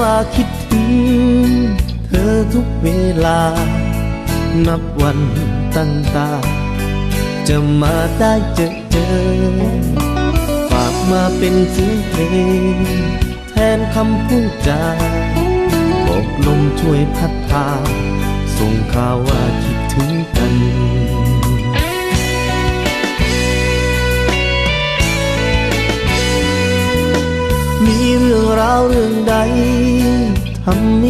ว่าคิดถึงเธอทุกเวลา นับวันตั้งตา จะมาได้เจอเจอ ฝากมาเป็นเสียงเพลง แทนคำพูดจาบอกลมช่วยพัดพาส่งข่าวว่าคิดถึงกัน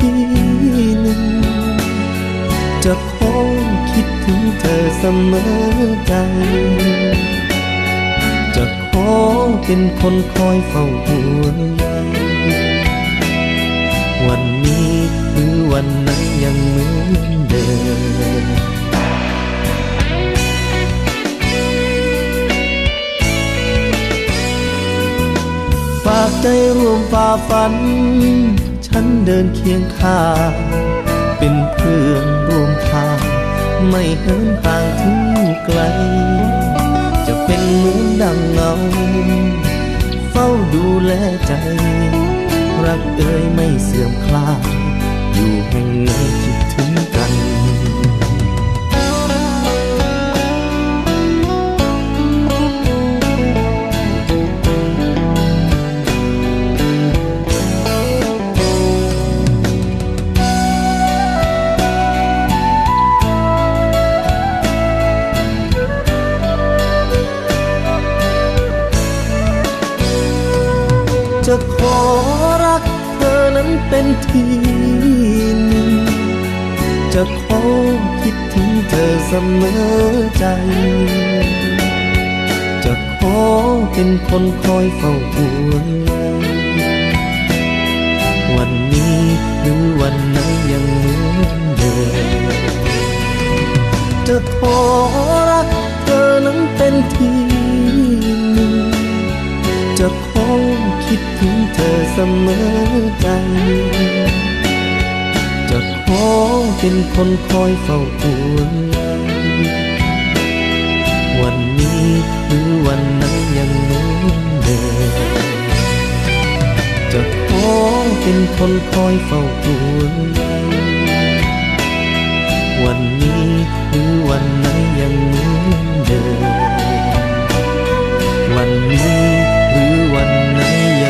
ี่ห เสมอใจจะขอเป็นคนคอยเฝ้าห่วงใยวันนี้หรือวันนั้นยังเหมือนเดิมฝากใจร่วมฝ่าฝัน ฉันเดินเคียงข้างเป็นเพื่อนร่วมทาง ไม่เหินห่างถึงไกล จะเป็นเหมือนดังเงา เฝ้าดูแลใจ รักเอ่ยไม่เสื่อมคลายอยู่แห่งไหน จะขอรักเธอนั้นเป็นที่หนึ่ง จะขอคิดถึงเธอเสมอใจ จะขอเป็นคนคอยเฝ้าห่วงวันนี้หรือวันไหนยังเหมือนเดิมจะขอรักเธอนั้นเป็นที่ คิดถึงเธอเสมอกัน จะขอเป็นคนคอยเฝ้าห่วงวันนี้หรือวันนั้นยังนู้นเดิมจะขอเป็นคนคอยเฝ้าห่วงวันนี้หรือวันนั้นยังนู้นเดิมวันนี้ one night.